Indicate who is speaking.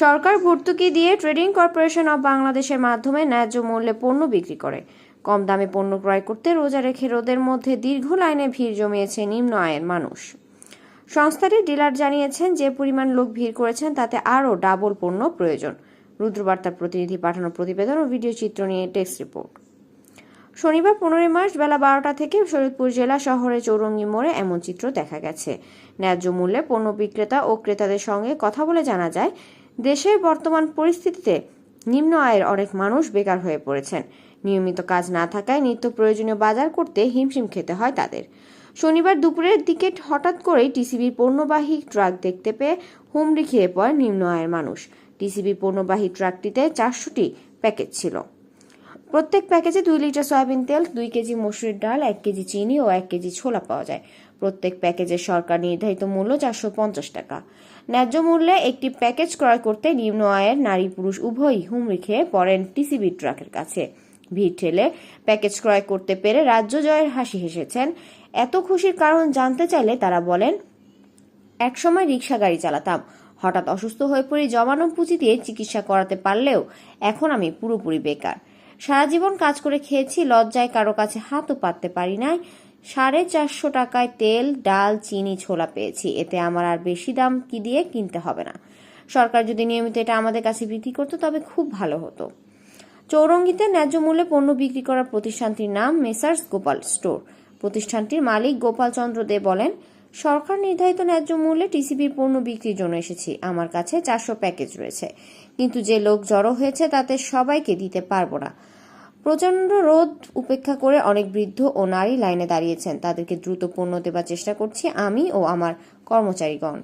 Speaker 1: সরকার ভর্তুকি দিয়ে trading corporation of বাংলাদেশের মাধ্যমে ন্যায্য মূল্যে পণ্য বিক্রি করে। কম দামে পণ্য ক্রয় করতে রোজা রেখে রোদের মধ্যে দীর্ঘ লাইনে ভিড় জমিয়েছে নিম্ন আয়ের মানুষ। সংস্থাটির ডিলার জানিয়েছেন, যে পরিমাণ লোক ভিড় করেছেন তাতে আরও ডাবল পণ্য প্রয়োজন। রুদ্রবার্তার প্রতিনিধি পাঠানো প্রতিবেদন ও ভিডিও চিত্র নিয়ে টেক্সট রিপোর্ট। শনিবার পনেরোই মার্চ বেলা বারোটা থেকে শরীয়তপুর জেলা শহরে চৌরঙ্গি মোড়ে এমন চিত্র দেখা গেছে। ন্যায্য মূল্যে পণ্য বিক্রেতা ও ক্রেতাদের সঙ্গে কথা বলে জানা যায় দেশের বর্তমান পরিস্থিতিতে নিম্ন আয়ের অনেক মানুষ বেকার হয়ে পড়েছেন। নিয়মিত কাজ না থাকায় নিত্য প্রয়োজনীয় বাজার করতে হিমশিম খেতে হয় তাদের। শনিবার দুপুরের দিকে হঠাৎ করেই টিসিবির পণ্যবাহী ট্রাক দেখতে পেয়ে হুমড়ি খেয়ে পড়ে নিম্ন আয়ের মানুষ। টিসিবি পণ্যবাহী ট্রাকটিতে চারশোটি প্যাকেজ ছিল। প্রত্যেক প্যাকেজে দুই লিটার সয়াবিন তেল, দুই কেজি মসুরির ডাল, এক কেজি চিনি ও এক কেজি ছোলা পাওয়া যায়। প্রত্যেক প্যাকেজের সরকার নির্ধারিত মূল্য চারশো পঞ্চাশ টাকা। ন্যায্য মূল্যে একটি প্যাকেজ ক্রয় করতে নিম্ন আয়ের নারী পুরুষ উভয়ই হুমড়ি খেয়ে পড়েন টিসিবি ট্রাকের কাছে। ভিড় ঠেলে প্যাকেজ ক্রয় করতে পেরে রাজ্য জয়ের হাসি হেসেছেন। এত খুশির কারণ জানতে চাইলে তারা বলেন, একসময় রিক্সা গাড়ি চালাতাম। হঠাৎ অসুস্থ হয়ে পড়ে জমানো পুঁজি দিয়ে চিকিৎসা করাতে পারলেও এখন আমি পুরোপুরি বেকার। সারা জীবন কাজ করে খেয়েছি, লজ্জায় কারও কাছে হাতও পাততে পারি নাই। সাড়ে চারশো টাকায় তেল, ডাল, চিনি, ছোলা পেয়েছি। এতে আমার আর বেশি দাম কি দিয়ে কিনতে হবে না। সরকার যদি নিয়মিত এটা আমাদের কাছে বিক্রি করতো, তবে খুব ভালো হতো। চৌরঙ্গিতে ন্যায্য মূল্যে পণ্য বিক্রি করার প্রতিষ্ঠানটির নাম মেসার্স গোপাল স্টোর। প্রতিষ্ঠানটির মালিক গোপাল চন্দ্র দে বলেন সরকার নির্ধারিত ন্যায্য মূল্যে টিসিবির পণ্য বিক্রির জন্য এসেছি। আমার কাছে চারশো প্যাকেজ রয়েছে। কিন্তু যে লোক জড়ো হয়েছে তাতে সবাইকে দিতে পারব না। প্রচণ্ড রোদ উপেক্ষা করে অনেক বৃদ্ধ ও নারী লাইনে দাঁড়িয়েছেন। তাদেরকে দ্রুত পণ্য দেবার চেষ্টা করছি আমি ও আমার কর্মচারীগণ।